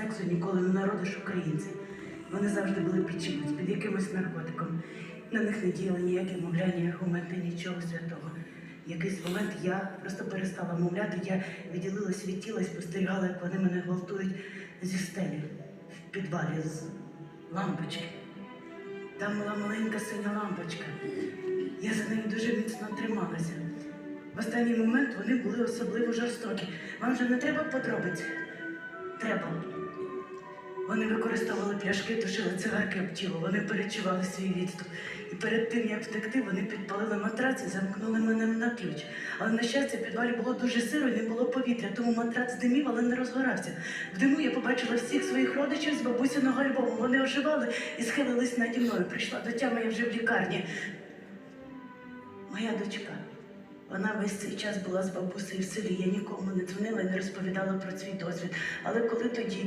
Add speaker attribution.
Speaker 1: сексу ніколи не народиш українців. Вони завжди були під чимось, під якимось наркотиком. На них не діяли ніякі мовляння, аргументи, нічого святого. Якийсь момент я просто перестала мовляти, я відділилась від тіла і спостерігала, як вони мене гвалтують зі стелі в підвалі з лампочки. Там була маленька синя лампочка. Я за нею дуже міцно трималася. В останній момент вони були особливо жорстокі. Вам же не треба подробиць? Треба. Вони використовували пляшки, тушили цигарки об тіло, вони перечували свій відступ. І перед тим, як втекти, вони підпалили матрац і замкнули мене на ключ. Але, на щастя, в підвалі було дуже сиро і не було повітря, тому матрац димів, але не розгорався. В диму я побачила всіх своїх родичів з бабусиного альбому. Вони оживали і схилились наді мною. Прийшла до тями я вже в лікарні. Моя дочка. Вона весь цей час була з бабусею в селі. Я нікому не дзвонила і не розповідала про свій досвід. Але коли тоді